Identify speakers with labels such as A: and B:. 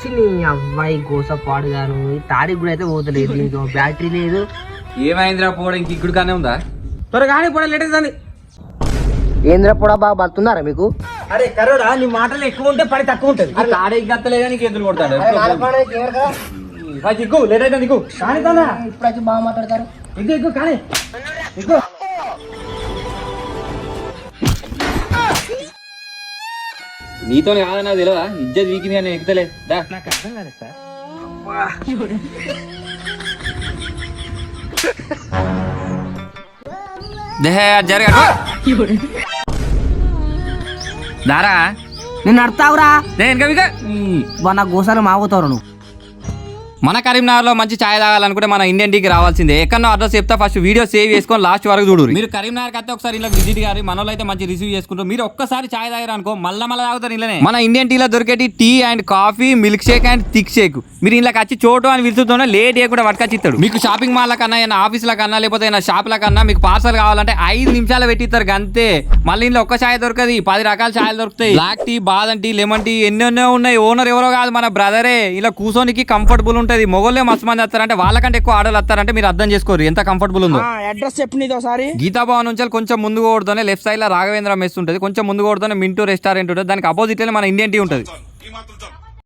A: చిన్ని అబ్బాయి గోస పాడుగాను ఈ తాడికి కూడా అయితే పోతలేదు. దీనికి బ్యాటరీ లేదు.
B: ఏమైందిరా పోవడం? ఇంక ఇక్కడ కానీ ఉందా?
C: త్వరగా పోవడం లేట్ అవుతుంది
A: ఏంద్ర పొడ బాగా బతున్నారా మీకు?
C: అరే కరోడా నీ మాటలు ఎక్కువ ఉంటే పని తక్కువ ఉంటుంది.
B: తాడే గత్తలేదా నీకు ఎదురు కొడతాడు?
C: లేట్ అయితే దిక్కు. కానీ తానా?
A: ఇప్పుడు బాగా మాట్లాడతారు.
C: ఎక్కువ ఎక్కువ కానీ. ఎక్కువ
B: నీతో కాదన్నా తెలియదా ఇజ్జత్ వీకింది కానీ ఎక్కుతలే. దా.
C: నాకు అర్థం కాలేదు సార్.
B: దేహే జరగ దారా.
A: నేను అడతావురా
B: దేనిక విక.
A: నా గోసాలు మాగుతారు నువ్వు.
B: మన కరీంనగర్లో మంచి ఛాయ్ తాగాలనుకుంటే మన ఇండియన్ టీకి రావాల్సిందే. ఎక్కడో అడ్రస్ చెప్తా ఫస్ట్ వీడియో సేవ్ చేసుకొని లాస్ట్ వరకు చూడు మీరు కరీంనగర్ అయితే ఒకసారి ఇలా విజిట్ గారి మన అయితే మంచి రిసీవ్ చేసుకుంటారు. మీరు ఒక్కసారి ఛాయ్ తాగారు అనుకో మళ్ళీ మళ్ళీ తాగుతారు ఇలానే మన ఇండియన్ టీలో దొరికేటి tea and coffee milk shake and thick shake మీరు ఇలా వచ్చి చోటు అని పిలుచుతూనే లేట్ చేయకుండా పట్టుకొచ్చి ఇస్తాడు మీకు షాపింగ్ మాల్ కన్నా ఏమైనా ఆఫీసుల కన్నా లేకపోతే ఏమైనా షాప్ల కన్నా మీకు పార్సల్ కావాలంటే ఐదు నిమిషాలు పెట్టిస్తారు అంతే మళ్ళీ ఇంట్లో ఒక్క ఛాయ్ దొరకదు పది రకాల ఛాయలు దొరుకుతాయి. బ్లాక్ టీ బాదం టీ లెమన్ టీ ఎన్నెన్నో ఉన్నాయి. ఓనర్ ఎవరో కాదు మన బ్రదరే ఇలా కూర్చోనికి కంఫర్టబుల్ ఉంటుంది. మొగోళ్ళే మస్తు మంది వస్తారంటే వాళ్ళకంటే ఎక్కువ ఆడలు వస్తారంటే మీరు అర్థం చేసుకోరు. ఎంత కంఫర్టబుల్ ఉందో.
C: అడ్రస్ చెప్పు నీతో ఒకసారి.
B: గీతాభవన్ నుంచి కొంచెం ముందు కొడుతూనే లెఫ్ట్ సైడ్లో రాఘవేంద్ర మెస్ ఉంటుంది. కొంచెం ముందు కొడుతూనే మింటూ రెస్టారెంట్ ఉంటుంది. దానికి అపోజిట్ మన ఇండియన్ టీ ఉంటుంది